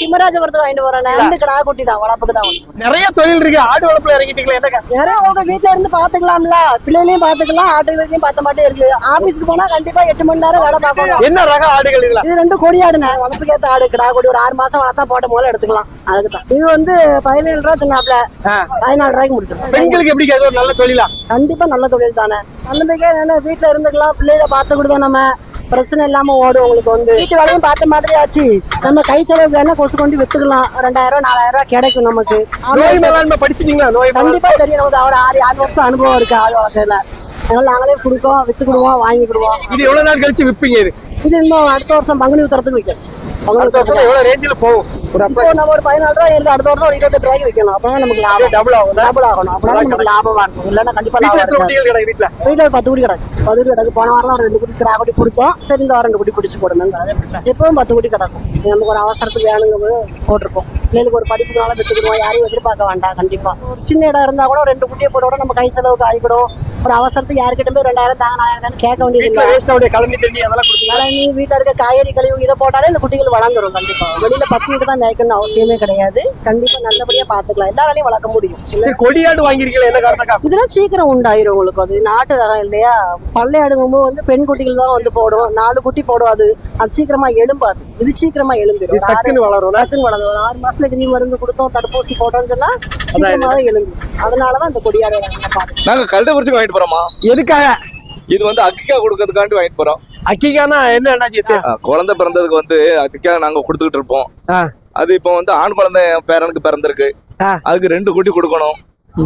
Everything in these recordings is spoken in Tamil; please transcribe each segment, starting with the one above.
திம்மராஜபுரத்துக்கு வாங்கிட்டு போறேன். ரெண்டு கடா குட்டி தான் வளர்ப்புக்கு தான் நிறைய தொழில் இருக்கு. ஆடு வளர்ப்புல இறங்கிட்டீங்களா என்ன. நிறைய உங்க வீட்ல இருந்து பாத்துக்கலாம்ல. பிள்ளைகளையும் பாத்துக்கலாம் ஆட்டு வீட்லயும் பார்த்த மாட்டே இருக்கு. ஆபீஸ்க்கு போனா கண்டிப்பா எட்டு மணி நேரம் வேலை பார்க்கணும். என்ன ரக ஆடுகள் இதுல இது ரெண்டு கொடி ஆடுனே வளர்ப்புக்கு ஏத்த ஆடு கடா கொடி ஒரு ஆறு மாசம் வளர்த்தா போட்ட முதல்ல எடுத்துக்கலாம். அதுக்கு தான் இது வந்து பதினேழு ரூபா சொன்னாப்ல. பதினாலு ரூபாய்க்கு முடிச்சிடும் பெண்களுக்கு எப்படி அது ஒரு நல்ல தொழிலா? கண்டிப்பா நல்ல தொழில் தானே நல்லதுக்கே என்ன வீட்டுல இருந்துக்கலாம் பிள்ளைகளை பார்த்து கொடுத்தோம் நம்ம. பிரச்சனை இல்லாம ஓடும் உங்களுக்கு வந்து. வீட்டு வேலையும் பார்த்த மாதிரி ஆச்சு. நம்ம கை செலவுக்கு வேணா கொசு கொண்டு வித்துக்கலாம். ரெண்டாயிரம் ரூபாய் நாலாயிரம் ரூபாய் கிடைக்கும் நமக்கு. நோய் மேலாண்மை படிச்சிட்டீங்களா? நோய் கண்டிப்பா தெரியும். நமக்கு அவட ஆறு ஆறு வருஷம் அனுபவம் இருக்கு ஆள் வளர்க்கறதுல அதனால நாங்களே கொடுக்கோம் வித்துக்கிடுவோம் வாங்கிக்கிடுவோம். இது எவ்வளவு நாள் கழிச்சு விப்பீங்க இது? இது இன்னும் அடுத்த வருஷம் பங்குனி உத்தரத்துக்கு விற்கணும் அடுத்த வருஷம் எவ்வளவு ரேஞ்சில் போகும்? இப்போ நம்ம ஒரு பதினாலு இருக்கு. அடுத்த வருஷம் ஒரு இருபத்தெட்டு ரூபாய்க்கு விற்கணும். அப்பதான் நமக்கு லாபம் டபுள் ஆகும் டபுள் ஆகணும். அப்பதான் நமக்கு லாபமா இருக்கும். இல்லைன்னா கண்டிப்பா வீட்டுல லாபம் வீட்டுல வீட்டில் பத்து குடி கிடக்கு. குடி கிடக்கு. போன வாரம் ஒரு ரெண்டு குடி கிடா குடி கொடுத்தோம் சரி இந்த வாரம் ரெண்டு குடி பிடிச்சி போடணும். எப்பவும் பத்து குடி கிடக்கும். நமக்கு ஒரு அவசரத்துக்கு வேணுங்க போது போட்டிருப்போம் பிள்ளைகளுக்கு ஒரு படிப்புனால விட்டுக்கிடுவோம். யாரையும் எதிர்பார்க்க வேண்டாம் கண்டிப்பா. ஒரு சின்ன இடம் இருந்தா கூட ரெண்டு குட்டியை போட கூட நம்ம கை செலவுக்கு ஆகிக்கிடும் ஒரு அவசரத்துக்கு யாருக்கிட்ட போய் ரெண்டாயிரம் தாங்க நாலாயிரம் கேட்க வேண்டியது அதனால நீ வீட்டில் இருக்க காய்கறி கழிவு இதை போட்டாலே இந்த குட்டிகள் வளர்ந்துரும் கண்டிப்பா. வெளியில பத்து வீட்டு தான் மேய்க்கணும்னு அவசியமே கிடையாது. கண்டிப்பா நல்லபடியா பாத்துக்கலாம் எல்லாராலையும் வளர்க்க முடியும். கொடியாடு வாங்கிருக்கீங்களா இதெல்லாம் சீக்கிரம் உண்டாயிரும் உங்களுக்கு. அது நாட்டு ரகம் இல்லையா? பல்லை அடுங்கும்போது வந்து பெண் குட்டிகள் தான் வந்து போடும் நாலு குட்டி போடும் அது அது சீக்கிரமா எலும்பாது இது சீக்கிரமா ஆறு டக்குன்னு வளரும் டக்குன்னு வளரும். ஒரு ஆறு மாசத்துல கிரி மருந்து கொடுத்தோம் தடுப்பூசி போட்டோம்னு சொன்னா சீக்கிரமாவே எலும்பிடும் அதனாலதான் இந்த கொடியாடு பார்த்து நாங்க கல்டபுரிச்சுக்கு வாங்கிட்டு போறோமா எதுக்காக? இது வந்து அக்கிக்கா கொடுக்கறதுக்காண்டி வாங்கிட்டு போறோம். அக்கிகானா என்ன குழந்தை பிறந்ததுக்கு வந்து அக்கிக்கா நாங்க கொடுத்துக்கிட்டு இருப்போம். அது இப்போ வந்து ஆண் குழந்தை என் பேரனுக்கு பிறந்திருக்கு. அதுக்கு ரெண்டு குட்டி கொடுக்கணும்.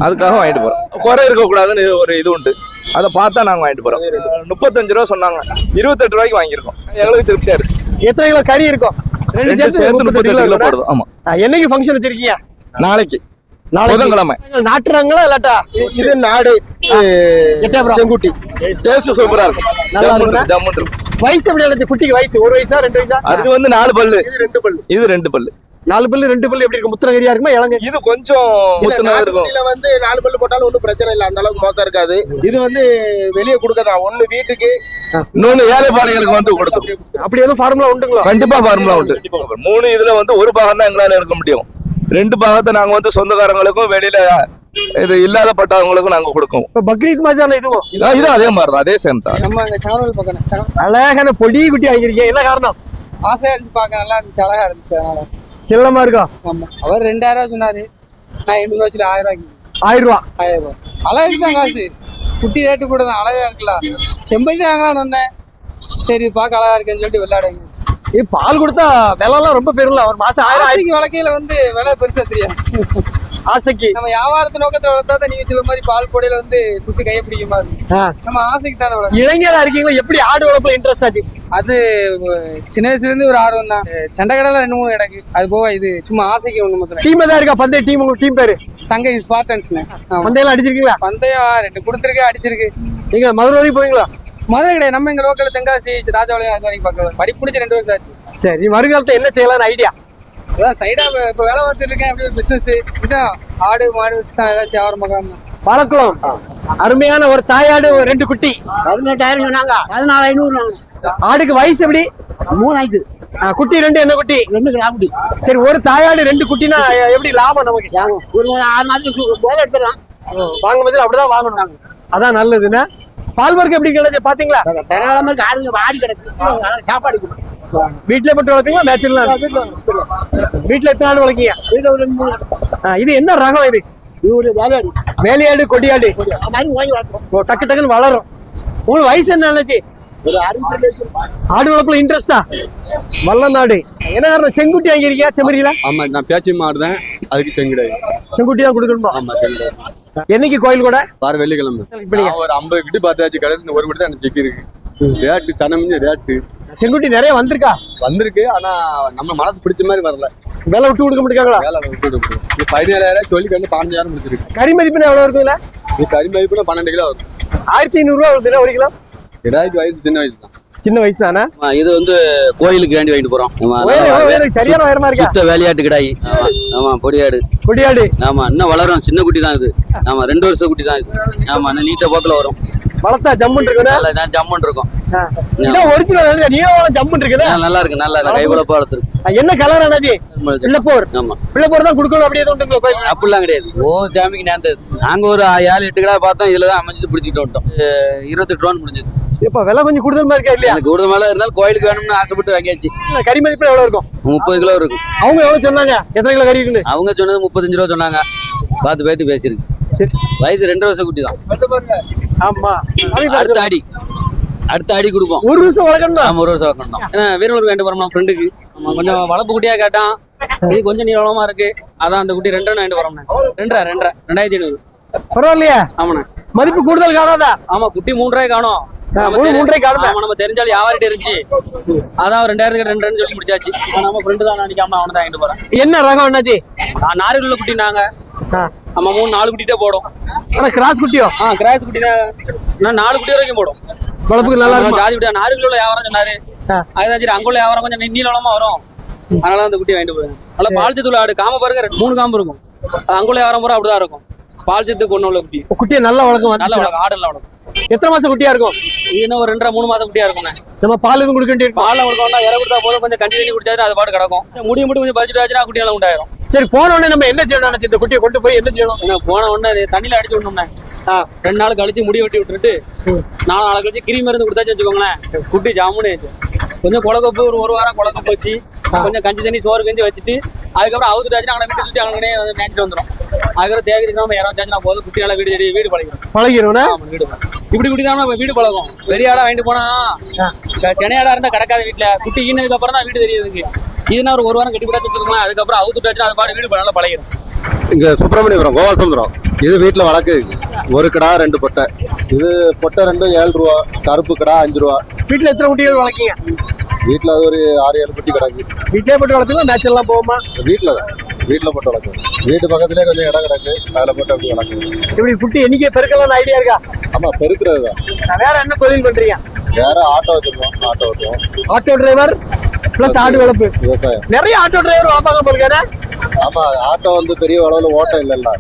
அதுக்காக வாங்கிட்டு போறோம். குறை இருக்க கூடாதுன்னு ஒரு இது உண்டு. அதை பார்த்தா நாங்க வாங்கிட்டு போறோம். முப்பத்தஞ்சு ரூபா சொன்னாங்க. இருபத்தெட்டு ரூபாய்க்கு வாங்கியிருக்கோம். எங்களுக்கு திருப்தியா இருக்கு. எத்தனை கிலோ கறி இருக்கும்? ரெண்டு ரெண்டு சேர்த்து சேர்த்து முப்பத்தெட்டு முப்பத்தெட்டு கிலோ கிலோ போடுது. ஆமா. என்னைக்கு ஃபங்க்ஷன் வச்சிருக்கீங்க? நாளைக்கு. நாளைக்கு. புதன்கிழமை. நாட்டுறாங்களா இல்லாட்டா? இது நாடு. செங்குட்டி. டேஸ்ட் சூப்பரா இருக்கும். ஜம்முன் வயசு எப்படி குட்டிக்கு வயசு. ஒரு வயசா ரெண்டு வயசா? அது வந்து நாலு பல்லு. இது ரெண்டு பல்லு. இது ரெண்டு பல்லு. நாலு பல்லு ரெண்டு பல்லு எப்படி இருக்கும்? முத்திரகரியா இருக்குமா இளங்க? இது கொஞ்சம் முத்துனதா இருக்கும். வந்து நாலு பல்லு போட்டாலும் ஒன்றும் பிரச்சனை இல்லை. அந்த அளவுக்கு மோசம் இருக்காது. இது வந்து வெளியே கொடுக்கதான். ஒண்ணு வீட்டுக்கு இன்னொன்னு ஏழைப்பாளைகளுக்கு வந்து கொடுத்துரும் அப்படி எதுவும் ஃபார்முலா உண்டுங்களா? கண்டிப்பா ஃபார்முலா உண்டு. மூணு இதுல வந்து ஒரு பாகம் தான் எங்களால எடுக்க முடியும். ரெண்டு பாகத்தை நாங்க வந்து சொந்தக்காரங்களுக்கும் வெளியில இது இல்லாத பட்டவங்களுக்கும் நாங்க கொடுக்கோம். இப்ப பக்ரீத் மாதிரி தானே இதுவும்? இதான் இதுவும் அதே மாதிரி தான் அதே சேம் தான். நம்ம அங்க சேனல் பக்கம் அழகான பொடி குட்டி வாங்கியிருக்கீங்க. என்ன காரணம்? ஆசையா இருந்து பார்க்க நல்லா இருந்துச்சு அழகா இருந்துச்சு அதனால. செல்லமா இருக்கும் ஆமா. அவர் ரெண்டாயிரம் ரூபாய் சொன்னாரு. நான் எண்ணூறு சொல்லி ஆயிரம் ரூபாய்க்கு ஆயிரம் ரூபா? ஆயிரம் ரூபாய் அழகுக்கு தான் காசு. குட்டி ரேட்டு கூட தான். அழகா இருக்கலாம் செம்பதி தான் வாங்கலாம்னு வந்தேன். சரி பார்க்க அழகா இருக்குன்னு சொல்லிட்டு விளையாடுங்க பால் கொடுத்தா விலை எல்லாம் ரொம்ப பெருல ஒரு மாசம் ஆயிரம் வழக்கையில வந்து விலை பெருசா தெரியாது. ஆசைக்கு. நம்ம வியாபாரத்து நோக்கத்தை வளர்த்தா நீங்க சொல்ல மாதிரி பால் பொடியில வந்து குட்டி கையை பிடிக்குமா. நம்ம ஆசைக்கு தானே. இளைஞரா இருக்கீங்களா? எப்படி ஆடு வளர்ப்புல இன்ட்ரெஸ்ட் ஆச்சு? அது சின்ன வயசுல இருந்து ஒரு ஆர்வம் தான். சண்டை கடையில ரெண்டு மூணு கிடக்கு. அது போக இது சும்மா ஆசைக்கு ஒண்ணு மாத்திரம். டீம் தான் இருக்கா? பந்தய டீம் உங்க டீம் பேரு? சங்கை ஸ்பார்டன்ஸ்னு பந்தயம் அடிச்சிருக்கீங்களா? பந்தயம் ரெண்டு கொடுத்துருக்கு அடிச்சிருக்கு. நீங்க மதுரை வரைக்கும் போவீங்களா? மதுரை கிடையாது. நம்ம எங்க லோக்கல் தென்காசி ராஜபாளையம் அது வரைக்கும் பார்க்க படிப்பு முடிச்சு ரெண்டு வருஷம் ஆச்சு. சரி வருங்காலத்துல என்ன செய்யலாம்னு ஐடியா அதான் சைடா இப்போ வேலை பார்த்துட்டு இருக்கேன். எப்படி ஒரு பிசினஸ் இதான் ஆடு மாடு வச்சு தான் ஏதாச்சும் வியாபாரம் பார்க்கலாம் பழக்கலாம் அருமையான ஒரு தாயாடு ஒரு ரெண்டு குட்டி. பதினெட்டாயிரம் சொன்னாங்க. பதினாலு ஐநூறு ஆடுக்கு வயசு எப்படி? மூணு ஆயிடுது ஆ, குட்டி ரெண்டு என்ன குட்டி? ரெண்டு கிடா குட்டி. சரி ஒரு தாயாடு ரெண்டு குட்டினா எப்படி லாபம் நமக்கு? ஒரு ஆறு மாதத்துக்கு போல எடுத்துடலாம். வாங்கும் போது அப்படிதான் வாங்கணும். நாங்க அதான் நல்லதுன்னா. பால் வர்க்கம் எப்படி கிடைச்சு பாத்தீங்களா? ஆடுங்க வாடி கிடக்கு. சாப்பாடு கொடு. வீட்லயே போட்டு வளர்த்தீங்களா மேட்ச்ல வீட்ல எத்தனை ஆடு வளர்க்கீங்க? வீட்டுல ஒரு ரெண்டு மூணு இது என்ன ரகம் இது? இது ஒரு வேலையாடு. வேலையாடு கொடியாடு. ஓ, டக்கு டக்குன்னு வளரும். உங்களுக்கு வயசு என்ன நினைச்சு ஆடு வளர்ப்புல இன்ட்ரெஸ்டா வல்ல நாடு. என்ன காரணம்? செங்குட்டி வாங்கியிருக்கியா செம்மறியில? ஆமா நான் பேச்சு மாடு தான். அதுக்கு செங்குடாய் செங்குட்டி தான் கொடுக்கணுமா? ஆமா செங்குடாய் என்னைக்கு கோயில் கூட? வார வெள்ளிக்கிழமை. ஒரு ஐம்பது கிட்ட பார்த்தாச்சு கிடையாது ஒரு கிட்ட எனக்கு செக்கி இருக்கு ரேட்டு தனமிஞ்ச ரேட்டு. செங்குட்டி நிறைய வந்திருக்கா? வந்திருக்கு ஆனா நம்ம மனசு பிடிச்ச மாதிரி வரல. விலை விட்டு கொடுக்க மாட்டேங்காங்களா வேலை விட்டு. இது பதினேழாயிரம் சொல்லி கண்டு பதினஞ்சாயிரம் முடிச்சிருக்கு. கறி மதிப்புனா எவ்வளவு இருக்குல்ல இது கறி மதிப்புனா பன்னெண்டு கிலோ வரும். ஆயிரத்தி ஐநூறு ரூபா வருதுல ஒரு கிலோ? ஏதாச்சும் வயசு சின்ன வயசு தான். சின்ன வயசு தானே? இது வந்து கோயிலுக்கு வேண்டி வாங்கிட்டு போறோம்? சரியான உயரமா இருக்கா? சுத்த வேலையாட்டு கிடாய். ஆமா பொடியாடு. கொடியாடு ஆமா இன்னும் வளரும். சின்ன குட்டி தான் இது. ஆமா ரெண்டு வருஷம் குட்டி தான் இது. ஆமா இன்னும் நீட்ட போக்கில் வரும். வளர்த்தா ஜம்முன் நான் ஜம்முன் இருக்கும் இதான் ஒரிஜினல் நீளம் ஜம்முன்னு இருக்குது நல்லா இருக்கு நல்லா இருக்கு. என்ன கலர் அண்ணாஜி பிள்ளைப்போர். ஆமா. பிள்ளைப்போர் தான் கொடுக்கணும் அப்படியே உண்டுங்களா கோயில் அப்படிலாம் கிடையாது. ஓ ஜாமிக்கு நேர்ந்தது நாங்க ஒரு ஏழு எட்டு கடை பார்த்தோம். இதுல தான் பிடிச்சிட்டு வந்துட்டோம். இருபத்தெட்டு ரூபான்னு முடிஞ்சது. இப்ப விலை கொஞ்சம் கூடுதல் மாதிரி இருக்கா இல்லையா? எனக்கு கூடுதல் மேல இருந்தாலும் கோயிலுக்கு வேணும்னு ஆசைப்பட்டு வாங்கியாச்சு. கறி மதிப்பு எவ்வளவு இருக்கும்? முப்பது கிலோ இருக்கும். அவங்க எவ்வளவு சொன்னாங்க? எத்தனை கிலோ கறி இருக்குன்னு? அவங்க சொன்னது முப்பத்தஞ்சு ரூபா சொன்னாங்க. பார்த்து பேத்து பேசியிருக்கு வயசு ரெண்டு வருஷம் குட்டி தான். ஆமா. அடுத்த அடி. அடுத்த அடி கொடுப்போம். ஒரு நிமிஷம் வளர்க்கணும் ஆமா ஒரு வருஷம் வளர்க்கணும் ஏன்னா வீரனூர் வேண்டு போறோம் ஃப்ரெண்டுக்கு ஆமா கொஞ்சம் வளர்ப்பு குட்டியா கேட்டான். இது கொஞ்சம் நீளமா இருக்கு. அதான் அந்த குட்டி ரெண்டு வாங்கிட்டு வரோம்ண்ணே ரெண்டரை ரெண்டரை. ரெண்டாயிரத்தி ஐநூறு. பரவாயில்லையா. ஆமாண்ணே. மதிப்பு கூடுதல் காணாதா ஆமா குட்டி ரூபாய் காணும். காணுமே. ஆமா, நம்ம தெரிஞ்சாலும் வியாபாரிட்ட இருந்துச்சு? அதான் ரெண்டாயிரத்துக்கு ரெண்டு ரெண்டு சொல்லி முடிச்சாச்சு. நம்ம ஃப்ரெண்டு தான் நினைக்காம அவனை தான் வாங்கிட்டு போறேன். என்ன ரகம் நாலு உள்ள குட்டி நாங்க. ஆ. நம்ம மூணு நாலு குட்டிட்டே போடும். ஆனா கிராஸ் குட்டியோ? ஆ கிராஸ் குட்டினா நான் நாலு குட்டி வரைக்கும் போடும். வளர்ப்புக்கு நல்லா இருக்கும்? ஜாதி குட்டியா நாலு கிலோ வியாபாரம் சொன்னாரு. ஆ. அதுதான் சரி அங்குள்ள வியாபாரம் கொஞ்சம் நீளமா வரும். அதனால அந்த குட்டி வாங்கிட்டு போயிருங்க நல்லா பால் சத்து ஆடு காம பாருங்க ரெண்டு- மூணு காம்பு இருக்கும். அது அங்குள்ள வியாபாரம் பூரா அப்படிதான் இருக்கும். பால் சத்து கொண்டு உள்ள குட்டி. குட்டியை நல்லா வளர்க்கும் நல்ல. வளர்க்கும் ஆடு நல்லா வளர்க்கும். எத்தனை மாசம் குட்டியா இருக்கும்? என்ன ஒரு ரெண்டரை மூணு மாசம் குட்டியா இருக்கும்ண்ணே. நம்ம பால் எதுவும் கொடுக்க வேண்டியிருக்கும்? பால்ல கொடுக்க வேண்டாம் இற கொடுத்தா போதும். கொஞ்சம் கஞ்சி தண்ணி குடிச்சாச்சு அது பாட்டு கிடக்கும். முடிய மட்டும் கொஞ்சம் பறிச்சுட்டு ஆச்சுன்னா குட்டி நல்லா உண்டாயிரும். சரி போன உடனே நம்ம என்ன செய்யணும்? இந்த குட்டியை கொண்டு போய் என்ன செய்யணும்? போன உடனே தண்ணியில அடிச்சு விடணும்ண்ணே. ரெண்டு நாள் கழிச்சு முடி வெட்டி விட்டுட்டு நாலு நாள் கழிச்சு கிரி மருந்து கொடுத்தாச்சு வச்சுக்கோங்களேன். குட்டி ஜாமுன்னு ஆச்சு கொஞ்சம் குளக்கப்பு ஒரு ஒரு வாரம் குளக்கப்பு வச்சு கொஞ்சம் கஞ்சி தண்ணி சோறு கஞ்சி வச்சுட்டு அதுக்கப்புறம் அவுத்துட்டாச்சு அங்கே வீட்டு அங்கே மேய்ச்சிட்டு வந்துடும் அதுக்கப்புறம் தேவைக்கு நம்ம இறந்தாச்சுன்னா போதும் குட்டி நல்லா வீடு தேடி வீடு பழகிடும். பழகிடும்னா வீடு. இப்படி குட்டி தான் நம்ம வீடு பழகும். பெரிய ஆடா வாங்கிட்டு போனா சென்னையாடா இருந்தா கிடக்காத வீட்டுல குட்டி ஈனதுக்கு அப்புறம் தான் வீடு தெரியுதுங்க இதுனா ஒரு ஒரு வாரம் கட்டி கூட வச்சுக்கோங்களேன் அதுக்கப்புறம் அவுத்துட்டாச்சுன்னா அது பாட்டு வீடு நல்லா பழகிடும் இங்க சுப்பிரமணியபுரம் கோபாலசமுத்திரம் இது வீட்டுல வழக்கு. ஒரு கடா ரெண்டு பொட்டை. இது பொட்டை ரெண்டும் ஏழு ரூபா கருப்பு கடா அஞ்சு ரூபா. வீட்டுல எத்தனை குட்டிகள் வளர்க்கீங்க? வீட்டுல அது ஒரு ஆறு ஏழு குட்டி கிடக்கு. வீட்டிலே போட்டு வளர்த்துக்கலாம் நேச்சுரலாம் போகுமா? வீட்டுல தான். வீட்டுல போட்டு வளர்க்கு வீட்டு பக்கத்துலயே கொஞ்சம் இடம் கிடக்கு அதுல போட்டு அப்படி வளர்க்கு இப்படி குட்டி எண்ணிக்கை பெருக்கலாம்னு ஐடியா இருக்கா? ஆமா பெருக்கிறது தான். வேற என்ன தொழில் பண்றீங்க? வேற ஆட்டோ வச்சிருக்கோம் ஆட்டோ ஓட்டுவோம். ஆட்டோ டிரைவர் பிளஸ் ஆடு வளர்ப்பு. விவசாயம். நிறைய ஆட்டோ டிரைவர் வளர்ப்பாங்க போலுக்கானே ஆமா ஆட்டோ வந்து பெரிய அளவுல ஓட்டம் இல்லைல்ல.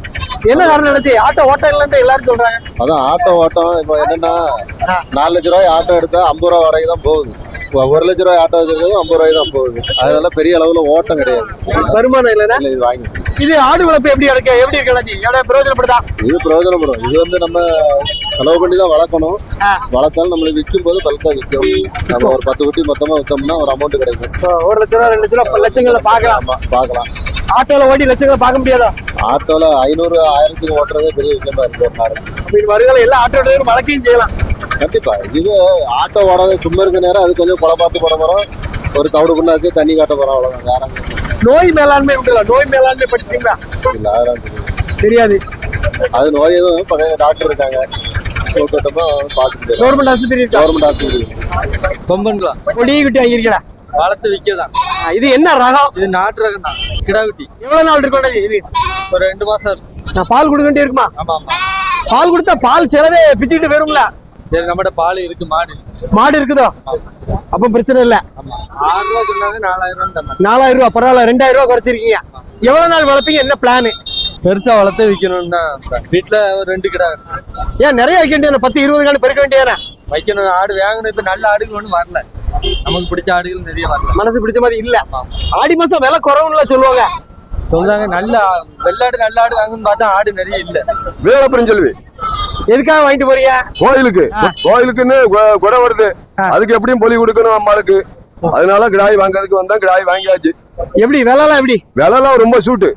என்ன காரணம் நினைச்சு? ஆட்டோ ஓட்டம் இல்லைன்னு எல்லாரும் சொல்றாங்க. அதான் ஆட்டோ ஓட்டம் இப்போ என்னன்னா நாலு லட்ச ரூபாய் ஆட்டோ எடுத்தா ஐம்பது ரூபா வாடகை தான் போகுது. ஒரு லட்ச ரூபாய் ஆட்டோ வச்சிருக்கிறது ஐம்பது ரூபாய் தான் போகுது. அதனால பெரிய அளவுல ஓட்டம் கிடையாது. வருமானம் இல்லைன்னா இல்ல, இது வாங்கி. இது ஆடு வளர்ப்பு எப்படி இருக்கு? எப்படி இருக்கு? எவ்வளவு பிரயோஜனப்படுதா? இது பிரயோஜனப்படும். இது வந்து நம்ம செலவு பண்ணி தான் வளர்க்கணும். வளர்த்தாலும் நம்மளுக்கு விற்கும் போது பல்கா விற்கும். நம்ம ஒரு பத்து குட்டி மொத்தமா விற்றோம்னா ஒரு அமௌண்ட் கிடைக்கும். ஒரு லட்ச ரூபா ரெண்டு லட்ச ரூபா லட்சங்களை பார்க்கலாம். பார்க்கலாம். ஆட்டோல ஓட்டி லட்சங்களை பார்க்க முடியாதா? ஆட்டோல ஐநூறு ஆயிரத்துக்கு ஓட்டுறதே பெரிய விஷயமா இருக்கு. ஒரு நாளைக்கு வருகால எல்லா ஆட்டோ டிரைவர் வழக்கையும் செய்யலாம். கண்டிப்பா. இது ஆட்டோ ஓடாத சும்மா இருக்க நேரம் அது கொஞ்சம் குளப்பாத்து போட போறோம் ஒரு தவிடு புண்ணாக்கு தண்ணி காட்ட போறோம் அவ்வளவுதான். வேற நோய் மேலாண்மை உண்டுல. நோய் மேலாண்மை படிச்சிட்டீங்களா இல்ல அதெல்லாம் தெரியாது. அது நோய் எதுவும் பக்கத்துல டாக்டர் இருக்காங்க. கவர்மெண்ட் ஆஸ்பத்திரி கவர்மெண்ட் இருக்கு கொம்பன்களா கொடி குட்டி வாங்கியிருக்கா வளர்த்து விற்கதான் இது என்ன ரகம்? இது நாட்டு ரகம் தான் கிடா குட்டி. எவ்வளவு நாள் இருக்கும் இது? ஒரு ரெண்டு மாசம் நான் பால் கொடுக்க வேண்டி இருக்குமா? ஆமா ஆமா பால் கொடுத்தா பால் செலவே பிச்சுக்கிட்டு வரும்ல சரி நம்மகிட்ட பால் இருக்கு மாடு மாடு இருக்குதோ? அப்ப பிரச்சனை இல்ல. ஆறு ரூபா சொன்னாங்க நாலாயிரம் ரூபா நாலாயிரம் ரூபா பரவாயில்ல ரெண்டாயிரம் ரூபா குறைச்சிருக்கீங்க. எவ்வளவு நாள் வளர்ப்பீங்க? என்ன பிளான் பெருசா வளர்த்து விற்கணும் தான் வீட்டுல ஒரு ரெண்டு கிடா ஏன் நிறைய வைக்க வேண்டியது பத்து இருபது காணி பெருக்க வேண்டியதானே? வைக்கணும் ஆடு வாங்கணும் இப்ப நல்ல ஆடுகள் ஒன்றும் வரல. நமக்கு பிடிச்ச ஆடுகள் நிறைய வரல. மனசு பிடிச்ச மாதிரி இல்ல. ஆடி மாசம் விலை குறவுன்னு சொல்லுவாங்க. சொல்றாங்க நல்ல வெள்ளாடு நல்ல ஆடு வாங்கணும்னு பார்த்தா ஆடு நிறைய இல்ல. வீரப்பன் செல்வி எதுக்காக வாங்கிட்டு போறீங்க? கோயிலுக்கு. கோயிலுக்குன்னு கொ- கொடை வருது. அதுக்கு எப்படியும் பொலி கொடுக்கணும் அம்மாளுக்கு? அதனால கிடாய் வாங்குறதுக்கு வந்தா கிடாய் வாங்கியாச்சு. எப்படி விலைலாம் எப்படி? விலைலாம் ரொம்ப சூட்டு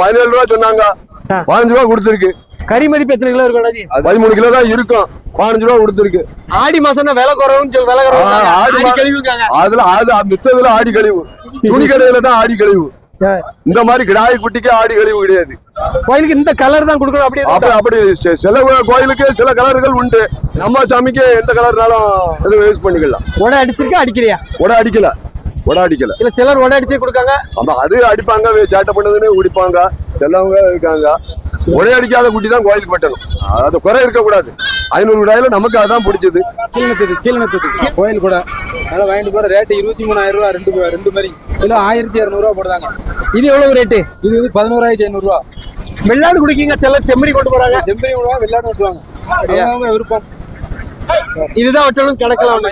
பதினேழு ரூபா சொன்னாங்க. பதினஞ்சு ரூபா கொடுத்துருக்கு. கறி மதிப்பு எத்தனை கிலோ இருக்கும்? பதிமூணு கிலோ தான் இருக்கும். பதினஞ்சு ரூபா கொடுத்துருக்கு. ஆடி மாசம்னா விலை குறவுன்னு சொல்லி விலை குறவு ஆடி கழிவுக்காங்க அதுல அது மித்ததுல ஆடி கழிவு. துணி கடையில தான் ஆடி கழிவு. இந்த மாதிரி கிடாய் குட்டிக்கு ஆடி கழிவு கிடையாது. கோயிலுக்கு இந்த கலர் தான் கொடுக்கணும் அப்படி அப்படி சில கோயிலுக்கு சில கலர்கள் உண்டு. நம்ம சாமிக்கு எந்த கலர்னாலும் எதுவும் யூஸ் பண்ணிக்கலாம். உடை அடிச்சிருக்கா அடிக்கிறியா உட அடிக்கல. உட அடிக்கல. இல்ல சிலர் உடை அடிச்சே கொடுக்காங்க. ஆமா அது அடிப்பாங்க சேட்டை பண்ணதுன்னு குடிப்பாங்க சிலவங்க இருக்காங்க. ஒரே அடிக்காத குட்டி தான் கோயிலுக்கு வெட்டணும் அது குறை இருக்கக்கூடாது. ஐநூறு விடாயில நமக்கு அதான் பிடிச்சது. கீழனத்துக்கு கோயில் கூட அதனால வாங்கிட்டு போற ரேட்டு இருபத்தி மூணாயிரம் ரூபா ரெண்டு ரெண்டு மாதிரி. கிலோ ஆயிரத்தி இரநூறுவா போடுறாங்க. இது எவ்வளவு ரேட்டு இது வந்து பதினோராயிரத்தி ஐநூறுரூவா வெள்ளாடு குடிக்கீங்க சிலர் செம்மறி கொண்டு போறாங்க. செம்பரி விடுவா வெள்ளாடு ஓட்டுவாங்க அவங்க விருப்பம். இதுதான் வெட்டணும் கிடக்கலாம்.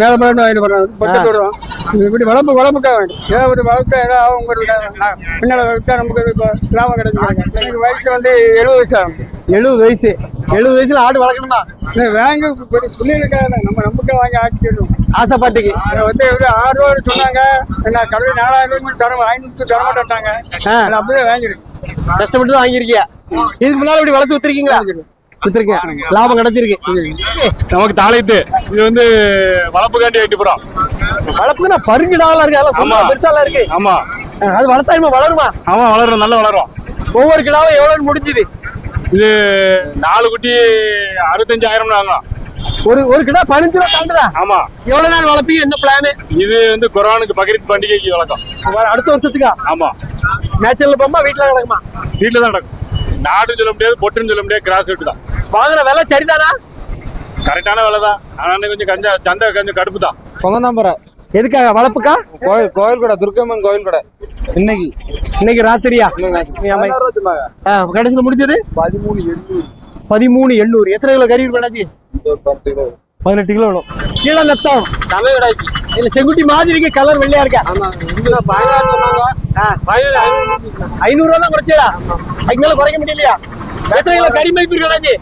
மேல மேல வாங்கிட்டு போறாங்க. பக்கத்து விடுறோம். இப்படி வளர்ப்பு வளர்ப்புக்காக வேண்டும் ஏதாவது ஒரு வளர்த்தா ஏதாவது நான் பின்னால வளர்த்தா நமக்கு லாபம் கிடைச்சுக்கிறாங்க எனக்கு வயசு வந்து எழுபது வயசு ஆகும். எழுபது வயசு. எழுபது வயசுல ஆடு வளர்க்கணுமா? இந்த வாங்கி பிள்ளைகளுக்காக தான் நம்ம நமக்கு வாங்கி ஆக்கி சொல்லுவோம் ஆசைப்பாட்டுக்கு வந்து எப்படி ஆறு ரூபா சொன்னாங்க. என்ன கடவுள் நாலாயிரம் ரூபாய் தர ஐநூற்றி தர மாட்டாங்க அப்படியே வாங்கிருக்கேன் கஷ்டப்பட்டு தான் வாங்கியிருக்கியா? இதுக்கு முன்னால இப்படி வளர்த்து வித்துருக்கீங்களா? வித்துருக்கேன் லாபம் கிடைச்சிருக்கு. நமக்கு தாளைத்து. இது வந்து வளர்ப்புக்காண்டி எட்டுப்புறம் வளர்ப்புனா பருங்கிடாலாம் இருக்கு. அதெல்லாம் பெருசாலாம் இருக்கு. ஆமா. அது வளர்த்தாலுமா வளருமா? ஆமா வளரும். நல்லா வளரும். ஒவ்வொரு கிடாவும் எவ்வளவு முடிஞ்சுது? இது நாலு குட்டி அறுபத்தஞ்சாயிரம் வாங்கலாம். ஒரு ஒரு கிடா பதினஞ்சு ரூபா தாண்டுதா ஆமா. எவ்வளவு நாள் வளர்ப்பீங்க? என்ன பிளானு இது வந்து குரானுக்கு பக்ரீத் பண்டிகைக்கு வழக்கம். அடுத்த வருஷத்துக்கா? ஆமா. நேச்சுரல் பம்பா வீட்டுல கிடக்குமா? வீட்டுல தான் நடக்கும் நாடுன்னு சொல்ல முடியாது பொட்டுன்னு சொல்ல முடியாது கிராஸ் வெட்டு தான். வாங்குற விலை சரிதானா? கரெக்டான விலை தான் ஆனால் கொஞ்சம் கஞ்சா சந்தை கொஞ்சம் கடுப்பு தான் சொந்தம்பரை எதுக்காக? வளர்ப்புக்கா? கோயில் கோயில் கூட துர்க்கம்மன் கோயில் கூட. இன்னைக்கு. இன்னைக்கு ராத்திரியா? நீ அம்மை- ஆ, கடைசியில முடிஞ்சது? பதிமூணு எண்ணூறு. எத்தனை கிலோ கறி இருக்கும் பதினெட்டு கிலோ வரும் கீழே நத்தம் இல்ல செங்குட்டி மாதிரி இருக்கு கலர் வெள்ளையா இருக்கா? ஐநூறு. ரூபா தான் குறைச்சா அதுக்கு மேல குறைக்க முடியலையா? கறி மதிப்பு இருக்கு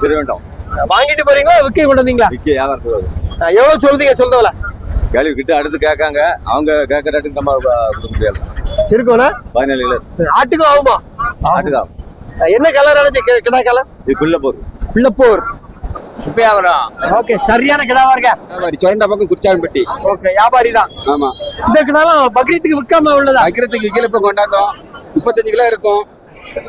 சரி வேண்டாம். வாங்கிட்டு போறீங்களா விற்க கொண்டு வந்தீங்களா? விற்க வியாபாரத்துக்கு ஆ, எவ்வளவு சொல்றீங்க சொல்றவல கேள்வி கிட்ட அடுத்து கேட்காங்க. அவங்க கேட்கற ரேட்டுக்கு நம்ம கொடுக்க முடியாது. இருக்கும்னா பதினேழு கிலோ ஆட்டுக்கும் ஆகுமா? ஆட்டுதான் ஆ, என்ன கலர் அடைஞ்சு கிடா கலர் இது குள்ள போகுது பிள்ளப்போர். சுப்பையாகிறோம் ஓகே சரியான கிடாவா இருக்கா. சொரண்டா பக்கம் குச்சாரம்பட்டி. ஓகே வியாபாரி தான். ஆமா. இந்த கிடாலாம் பக்ரீத்துக்கு விற்காம உள்ளதா? வைக்கிறதுக்கு கீழே இப்போ கொண்டாந்தோம். முப்பத்தஞ்சு கிலோ இருக்கும்.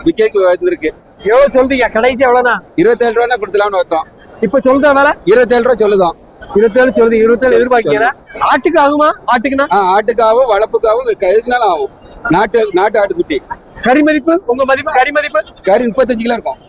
விக்கைக்கு வந்திருக்கு எவ்வளவு சொல்றீங்க? கடைசி எவ்வளவுனா இருபத்தேழு ரூபா கொடுத்தலாம்னு வைத்தோம் இப்ப சொல்றத வேலை? இருபத்தேழு ரூபா சொல்லுதோம். இருபத்தேழு சொல்லுது இருபத்தேழு எதிர்பார்க்கிறேன் ஆட்டுக்கு ஆகுமா? ஆட்டுக்குன்னா ஆட்டுக்காகவும் வளப்புக்காகவும் எதுக்குனாலும் ஆகும். நாட்டு நாட்டு ஆட்டுக்குட்டி. கறி மதிப்பு? உங்க மதிப்பு? கறி மதிப்பு? கறி முப்பத்தஞ்சு கிலோ இருக்கும்.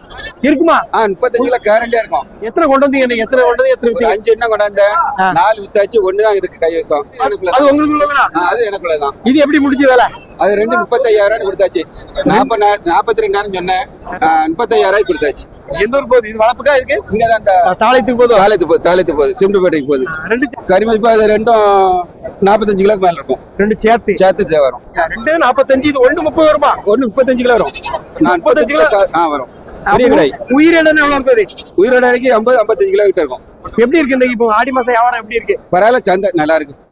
இருக்குமா? ஆ முப்பத்தஞ்சு கிலோ கேரண்டியா இருக்கும். எத்தனை கொண்டு வந்தீங்க இன்னைக்கு எத்தனை கொண்டு வந்து எத்தனை ஒரு வித்தீங்க? அஞ்சு எண்ணம் கொண்டாந்தேன் நாலு வித்தாச்சு தான் இருக்கு கைவசம். அது உங்களுக்கு உள்ளதா ஆ, அது எனக்குள்ளதான். இது எப்படி முடிஞ்சு வேலை? அது ரெண்டு முப்பத்தையாயிரம் கொடுத்தாச்சு. நாற்பது நாற்பத்தி ரெண்டாயிரம் சொன்னேன். ஆ, முப்பத்தையாயிரம் கொடுத்தாச்சு. எந்த ஊர் போகுது? இது வளர்ப்புக்கா இருக்கு? இங்க தான் இந்த தாளையத்துக்கு போதும் தாளத்து போகுது தாளத்து போகுது. சிம்டுபேட்டைக்கு போகுது. ரெண்டு கறி மதிப்பு அது ரெண்டும் நாற்பத்தஞ்சு கிலோக்கு மேல இருக்கும். ரெண்டு சேர்த்து. சேர்த்து சே- வரும். ரெண்டு நாற்பத்தஞ்சு இது ஒன்று முப்பது வருமா? ஒன்று முப்பத்தஞ்சு கிலோ வரும். நான் முப்பத்தஞ்சு கிலோ. சா- ஆ வரும். பெரிய கடை. உயிர் இடம் எவ்வளவு இருக்குது அன்னைக்கு ஐம்பது ஐம்பத்தஞ்சு கிலோ கிட்ட இருக்கும். எப்படி இருக்கு இன்னைக்கு இப்போ ஆடி மாசம் வியாபாரம் எப்படி இருக்கு? பரவாயில்ல சந்தை நல்லா இருக்கு.